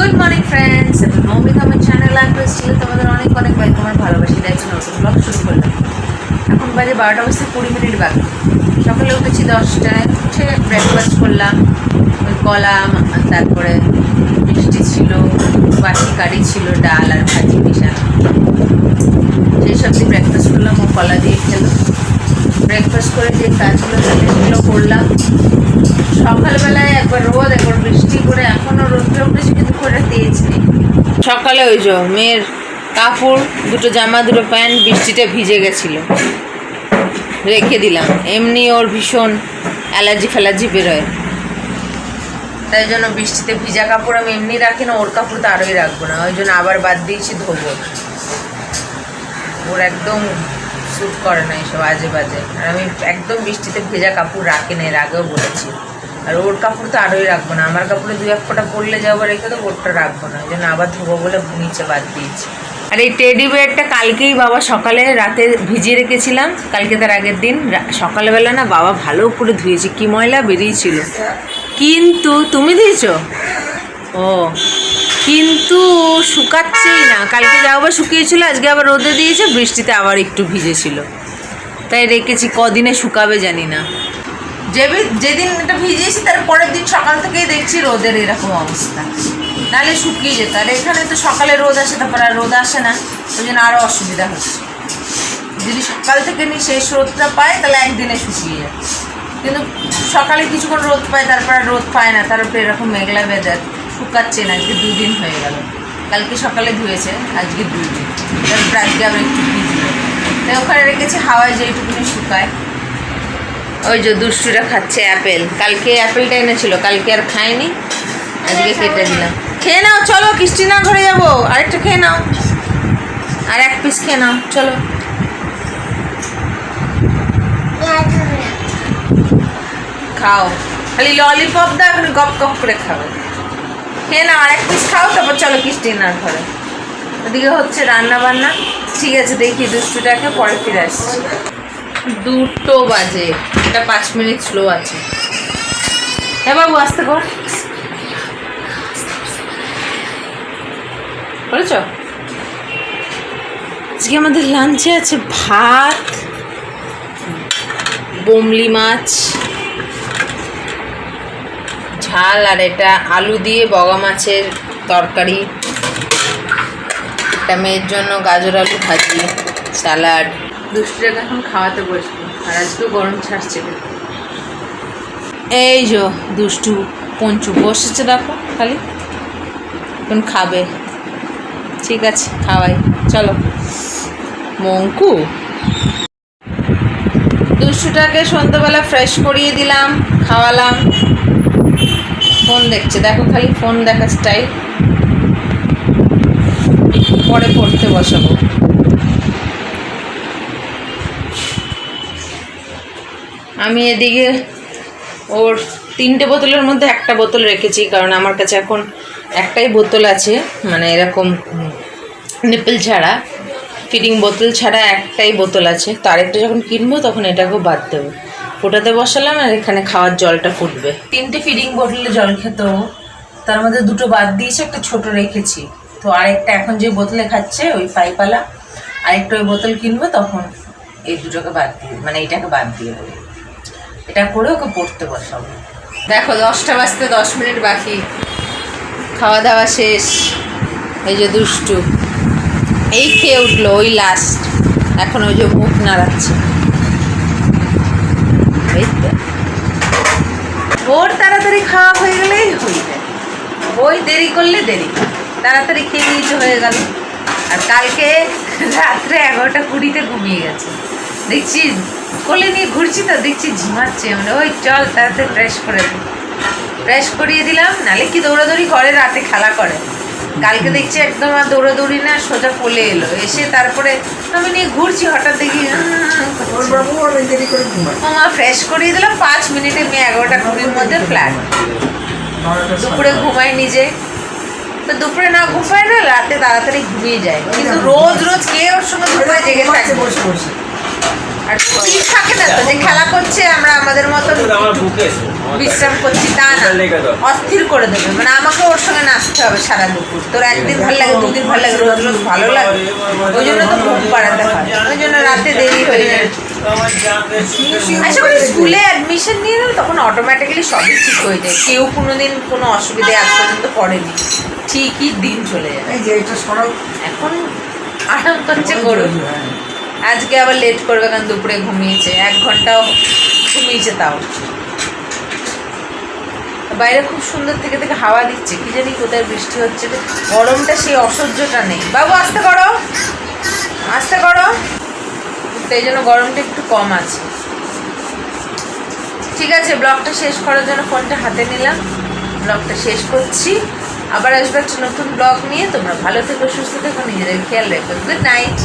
Good morning friends আমি মৌমিক আমার channel address ছিল তোমাদের অনেক অনেক বাইক আমার ভালোবাসি দেখছি নতুন ব্লগ শুরু করলাম। এখন বাজে বারোটা বাজতে কুড়ি মিনিট বাকি। সকালে উঠেছি দশটায়, উঠে ব্রেকফাস্ট করলাম, ওই কলা, তারপরে মিষ্টি ছিল বাটি কারি ছিল, ডাল আর ভাজি মিশানো। সেই সব দিয়ে ব্রেকফাস্ট করলাম, ও কলা দিয়ে খেলো। ব্রেকফাস্ট করে যে কাজগুলো সেগুলো করলাম। সকালবেলায় একবার রোদ একবার বৃষ্টি করে এখনও রোদটা উঠেছে কিন্তু তেজ নেই সকালে ওই যে মেয়ের কাপড় দুটো জামা দুটো প্যান্ট বৃষ্টিতে ভিজে গেছিল। রেখে দিলাম। এমনি ওর ভীষণ অ্যালার্জি ফ্যালার্জি বেরোয়। তাই জন্য বৃষ্টিতে ভিজা কাপড় আমি এমনি রাখি না ওর কাপড় তো আরোই রাখব না। ওই জন্য আবার বাদ দিয়েছি ধোবো। ওর একদম স্যুট করে না এসব আজে বাজে আর আমি একদম বৃষ্টিতে ভেজা কাপড় রাখি না এর আগেও বলেছি। আর ওর কাপড় তো আরোই রাখব না। আমার কাপড়ে দু এক ফোঁটা পরলে যাব রেখে তো ওরটা রাখব না। ওই জন্য আবার ধোবো বলে নিচে বাদ দিয়েছি। আর এই টেডি বিয়ারটা কালকেই বাবা সকালে রাতে ভিজিয়ে রেখেছিলাম। কালকে তার আগের দিন। সকালবেলা না বাবা ভালো করে ধুয়েছে। কি ময়লা বেরিয়েছিল। কিন্তু, তুমি দিয়েছ ও, কিন্তু শুকাচ্ছেই না। কালকে যা আবার শুকিয়েছিল, আজকে আবার রোদে দিয়েছে, বৃষ্টিতে আবার একটু ভিজেছিল। তাই রেখেছি, কদিনে শুকাবে জানি না। যেদিন এটা ভিজিয়েছি তার পরের দিন সকাল থেকেই দেখছি রোদের এরকম অবস্থা। নাহলে শুকিয়ে যেত। আর এখানে তো সকালে রোদ আসে, তারপর আর রোদ আসে না। ওই জন্য আরও অসুবিধা হচ্ছে। যদি সকাল থেকে নি শেষ রোদটা পায়, তাহলে একদিনে শুকিয়ে যায়। কিন্তু সকালে কিছুক্ষণ রোদ পায়, তারপর আর রোদ পায় না। তার এরকম মেঘলা বেদার শুকাচ্ছে না। আজকে দুদিন হয়ে গেল। কালকে সকালে ধুয়েছে, আজকে দুই দিন। তারপর আজকে আবার একটু ভিজবে। তাই ওখানে রেখেছি হাওয়ায় যেইটুকুনি শুকায়। ওই যে দুষ্টুটা খাচ্ছে অ্যাপেল। কালকে অ্যাপেলটা এনেছিল, কালকে আর খায়নি। আজকে কেটে দিলাম। খেয়ে নাও, চলো, ক্রিস্টিনা ঘরে যাব। আরেকটা খেয়ে নাও। আর এক পিস খেয়ে নাও, চলো। খাও। খালি ললিপপ দাও এখন গপ গপ করে খাবে খেয়ে নাও, আর এক পিস খাও, তারপর চলো ক্রিস্টিনার ঘরে। ওদিকে হচ্ছে রান্না বান্না ঠিক আছে, দেখি দুষ্টুটাকে, পরে ফিরে আসছি। দুটো বাজে। এটা পাঁচ মিনিট স্লো আছে। হ্যাঁ বাবু, আসতে কর। করেছ? আজকে আমাদের লাঞ্চে আছে ভাত, বোমলি মাছ, ঝাল, আর এটা আলু দিয়ে বগা মাছের তরকারি। একটা মেয়ের জন্য গাজর আলু ভাজি স্যালাড দুষ্টুটাকে এখন খাওয়াতে বসবো, আর আজকেও গরম ছাড়ছে এই যো, দুষ্টু পঞ্চু বসেছে দেখো খালি। এখন খাবে। ঠিক আছে, খাওয়াই। চলো। মঙ্কু? দুষ্টুটাকে সন্ধ্যাবেলা ফ্রেশ করিয়ে দিলাম, খাওয়ালাম। ফোন দেখছে, দেখো খালি ফোন দেখা স্টাইল পরে পড়তে বসাবো। আমি এদিকে ওর তিনটে বোতলের মধ্যে একটা বোতল রেখেছি, কারণ আমার কাছে এখন একটাই বোতল আছে মানে এরকম নিপল ছাড়া ফিডিং বোতল ছাড়া একটাই বোতল আছে। তো আরেকটা যখন কিনবো তখন এটাকেও বাদ দেবো। ফোটাতে বসালাম আর এখানে খাওয়ার জলটা ফুটবে। তিনটে ফিডিং বোতলে জল খেত। তার মধ্যে দুটো বাদ দিয়েছে, একটা ছোট রেখেছি। তো আরেকটা এখন যে বোতলে খাচ্ছে, ওই পাইপালা, আরেকটা ওই বোতল কিনবো তখন এই দুটোকে বাদ দিয়ে মানে এটাকে বাদ দিয়ে দেবো। এটা করে ওকে পড়তে বসাবো। দেখো, দশটা বাজতে দশ মিনিট বাকি। খাওয়া দাওয়া শেষ। এই যে দুষ্টু। এই খেয়ে উঠল, ওই লাস্ট এখন ওই যে মুখ নাড়াচ্ছে। ওর তাড়াতাড়ি খাওয়া হয়ে গেলেই হয়ে যায় ওই দেরি করলে দেরি। তাড়াতাড়ি খেয়ে নিয়েছে হয়ে গেল। আর কালকে রাত্রে এগারোটা কুড়িতে ঘুমিয়ে গেছে। দেখছি কোলে নিয়ে ঘুরছি তো দেখছি ঝিমাচ্ছে। মানে ওই চল তাড়াতাড়ি ফ্রেশ করে দিই ফ্রেশ করিয়ে দিলাম নালে কি দৌড়াদৌড়ি করে রাতে খেলা করে। কালকে দেখছি একদম আর দৌড়াদৌড়ি না সোজা কোলে এলো। এসে তারপরে আমি নিয়ে ঘুরছি হঠাৎ দেখি ঘুমায় মা ফ্রেশ করিয়ে দিলাম পাঁচ মিনিটে মেয়ে এগারোটা কুড়ির মধ্যে ফ্ল্যাট দুপুরে ঘুমায় নিজে। তো দুপুরে না ঘুমায় না রাতে তাড়াতাড়ি ঘুমিয়ে যায়। কিন্তু রোজ রোজ কে ওর সঙ্গে দুপুরে জেগে থাকে বসে বসে। থাকে না তো? যে খেলা করছে আমরা আমাদের বিশ্রাম করছি তা না। অস্থির করে দেবে। মানে আমাকে ওর সঙ্গে নাচতে হবে সারা দুপুর। তোর একদিন ভালো লাগে দুদিন ভালো লাগে রোজ রোজ ভালো লাগে। ওই জন্য তো ঘুম পাড়াতে হয়। ওই জন্য রাতে দেরি হয়ে যায়। আশা করি স্কুলে অ্যাডমিশন নিয়ে তখন অটোমেটিক্যালি সবই ঠিক হয়ে যায়। কেউ কোনোদিন কোনো অসুবিধে আজ পর্যন্ত পড়েনি ঠিকই দিন চলে যাবে এই যে এটা সরাও। এখন আরাম করছে গরু। হ্যাঁ। আজকে আবার লেট করবে কারণ দুপুরে ঘুমিয়েছে, এক ঘন্টাও ঘুমিয়েছে তাও। বাইরে খুব সুন্দর থেকে থেকে হাওয়া দিচ্ছে, কি জানি কোথায় বৃষ্টি হচ্ছে গরমটা সেই অসহ্যটা নেই। বাবু, আস্তে করো। আস্তে করো। তাই জন্য গরমটা একটু কম আছে। ঠিক আছে, ব্লগটা শেষ করার জন্য ফোনটা হাতে নিলাম। ব্লগটা শেষ করছি। আবার আসবে একটা নতুন ব্লগ নিয়ে। তোমরা ভালো থেকো, সুস্থ থেকো, নিজেদের খেয়াল রেখো। Good night